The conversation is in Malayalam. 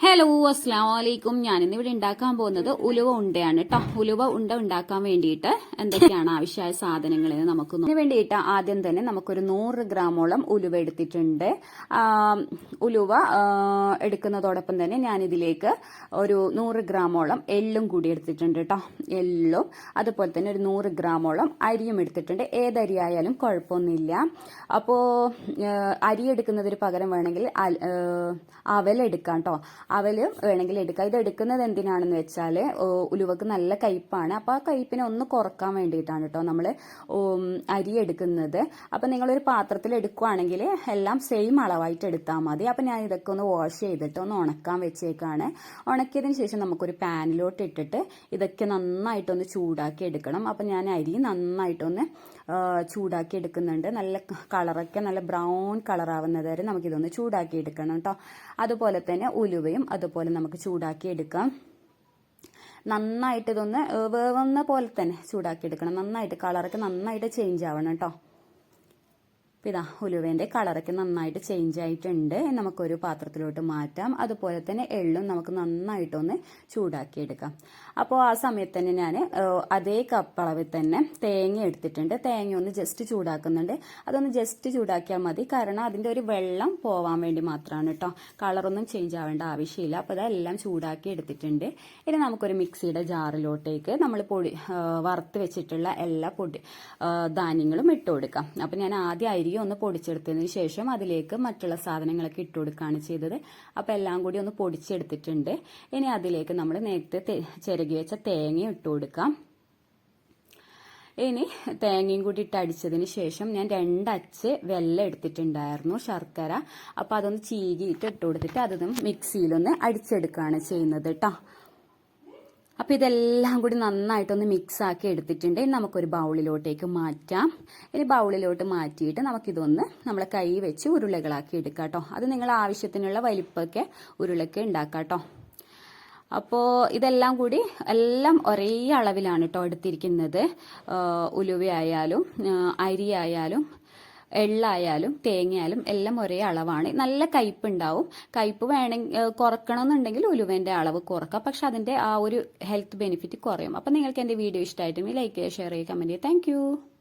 ഹലോ അസ്സാം വലൈക്കും ഞാനിന്ന് ഇവിടെ ഉണ്ടാക്കാൻ പോകുന്നത് ഉലുവ ഉണ്ടയാണ് കേട്ടോ ഉലുവ ഉണ്ട ഉണ്ടാക്കാൻ വേണ്ടിയിട്ട് എന്തൊക്കെയാണ് ആവശ്യമായ സാധനങ്ങൾ എന്ന് നമുക്ക് അതിന് വേണ്ടിയിട്ട് ആദ്യം തന്നെ നമുക്കൊരു നൂറ് ഗ്രാമോളം ഉലുവ എടുത്തിട്ടുണ്ട്. ഉലുവ എടുക്കുന്നതോടൊപ്പം തന്നെ ഞാനിതിലേക്ക് ഒരു നൂറ് ഗ്രാമോളം എള്ളും കൂടി എടുത്തിട്ടുണ്ട് കേട്ടോ എള്ളും അതുപോലെ തന്നെ ഒരു നൂറ് ഗ്രാമോളം അരിയും എടുത്തിട്ടുണ്ട്. ഏതരി ആയാലും കുഴപ്പമൊന്നുമില്ല അപ്പോൾ അരി എടുക്കുന്നതിന് പകരം വേണമെങ്കിൽ അവലെടുക്കാം കേട്ടോ അവൽ വേണമെങ്കിൽ എടുക്കുക ഇത് എടുക്കുന്നത് എന്തിനാണെന്ന് വെച്ചാൽ ഉലുവക്ക് നല്ല കയ്പ്പാണ് അപ്പോൾ ആ കയ്പ്പിനെ ഒന്ന് കുറയ്ക്കാൻ വേണ്ടിയിട്ടാണ് കേട്ടോ നമ്മൾ അരി എടുക്കുന്നത്. അപ്പം നിങ്ങളൊരു പാത്രത്തിൽ എടുക്കുവാണെങ്കിൽ എല്ലാം സെയിം അളവായിട്ട് എടുത്താൽ മതി. അപ്പം ഞാൻ ഇതൊക്കെ ഒന്ന് വാഷ് ചെയ്തിട്ട് ഒന്ന് ഉണക്കാൻ വെച്ചേക്കാണ്. ഉണക്കിയതിന് ശേഷം നമുക്കൊരു പാനിലോട്ട് ഇട്ടിട്ട് ഇതൊക്കെ നന്നായിട്ടൊന്ന് ചൂടാക്കി എടുക്കണം. അപ്പോൾ ഞാൻ അരി നന്നായിട്ടൊന്ന് ചൂടാക്കി എടുക്കുന്നുണ്ട്. നല്ല കളറൊക്കെ നല്ല ബ്രൗൺ കളറാവുന്നത് വരെ നമുക്കിതൊന്ന് ചൂടാക്കി എടുക്കണം കേട്ടോ അതുപോലെ തന്നെ ഉലുവയും അതുപോലെ നമുക്ക് ചൂടാക്കി എടുക്കാം. നന്നായിട്ട് ഇതൊന്ന് വേവുന്ന പോലെ തന്നെ ചൂടാക്കി എടുക്കണം. നന്നായിട്ട് കളറൊക്കെ നന്നായിട്ട് ചേഞ്ച് ആവണം കേട്ടോ. അപ്പോൾ ഇതാ ഉലുവേന്റെ കളറൊക്കെ നന്നായിട്ട് ചേഞ്ച് ആയിട്ടുണ്ട്. നമുക്കൊരു പാത്രത്തിലോട്ട് മാറ്റാം. അതുപോലെ തന്നെ എള്ളും നമുക്ക് നന്നായിട്ടൊന്ന് ചൂടാക്കി എടുക്കാം അപ്പോൾ ആ സമയത്ത് തന്നെ ഞാൻ അതേ കപ്പ് അളവിൽ തന്നെ തേങ്ങ എടുത്തിട്ടുണ്ട്. തേങ്ങ ഒന്ന് ജസ്റ്റ് ചൂടാക്കുന്നുണ്ട്. അതൊന്ന് ജസ്റ്റ് ചൂടാക്കിയാൽ മതി. കാരണം അതിന്റെ ഒരു വെള്ളം പോവാൻ വേണ്ടി മാത്രമാണ് കേട്ടോ കളറൊന്നും ചേഞ്ച് ആവേണ്ട ആവശ്യമില്ല. അപ്പോൾ ഇതെല്ലാം ചൂടാക്കി എടുത്തിട്ടുണ്ട്. ഇനി നമുക്കൊരു മിക്സിയുടെ ജാറിലോട്ടേക്ക് നമ്മൾ പൊടി വറുത്ത് വെച്ചിട്ടുള്ള എല്ലാ പൊടി ധാന്യങ്ങളും ഇട്ട് കൊടുക്കാം. അപ്പം ഞാൻ ആദ്യം അരി ഒന്ന് പൊടിച്ചെടുത്തതിന് ശേഷം അതിലേക്ക് മറ്റുള്ള സാധനങ്ങളൊക്കെ ഇട്ട് കൊടുക്കുകയാണ് ചെയ്തത്. അപ്പോൾ എല്ലാം കൂടി ഒന്ന് പൊടിച്ചെടുത്തിട്ടുണ്ട്. ഇനി അതിലേക്ക് നമ്മൾ നേരത്തെ ചിരകി വെച്ച തേങ്ങ ഇട്ട് കൊടുക്കാം. ഇനി തേങ്ങയും കൂടി ഇട്ട് അടിച്ചതിന് ശേഷം ഞാൻ രണ്ടച്ച് വെല്ലം എടുത്തിട്ടുണ്ടായിരുന്നു ശർക്കര. അപ്പോൾ അതൊന്ന് ചീകിയിട്ട് ഇട്ട് കൊടുത്തിട്ട് അതൊന്ന് മിക്സിയിലൊന്ന് അടിച്ചെടുക്കുകയാണ് ചെയ്യുന്നത് കേട്ടോ അപ്പോൾ ഇതെല്ലാം കൂടി നന്നായിട്ടൊന്ന് മിക്സ് ആക്കി എടുത്തിട്ടുണ്ട്. ഇനി നമുക്കൊരു ബൗളിലോട്ടേക്ക് മാറ്റാം. ഇനി ബൗളിലോട്ട് മാറ്റിയിട്ട് നമുക്കിതൊന്ന് നമ്മളെ കൈ വെച്ച് ഉരുളകളാക്കി എടുക്കാം കേട്ടോ അത് നിങ്ങൾ ആവശ്യത്തിനുള്ള വലിപ്പമൊക്കെ ഉരുളൊക്കെ ഉണ്ടാക്കാം കേട്ടോ അപ്പോൾ ഇതെല്ലാം കൂടി എല്ലാം ഒരേ അളവിലാണ് കേട്ടോ എടുത്തിരിക്കുന്നത്. ഉലുവയായാലും അരിയായാലും എള്ളായാലും തേങ്ങയായാലും എല്ലാം ഒരേ അളവാണ്. നല്ല കയ്പ് ഉണ്ടാവും കയ്പ് വേണമെങ്കിൽ കുറക്കണമെന്നുണ്ടെങ്കിൽ ഉലുവേന്റെ അളവ് കുറക്കാം. പക്ഷെ അതിന്റെ ആ ഒരു ഹെൽത്ത് ബെനിഫിറ്റ് കുറയും. അപ്പം നിങ്ങൾക്ക് എന്റെ വീഡിയോ ഇഷ്ടമായിട്ടുണ്ടെങ്കിൽ ലൈക്ക് ചെയ്യുക ഷെയർ ചെയ്യുക കമന്റ് ചെയ്യുക. താങ്ക്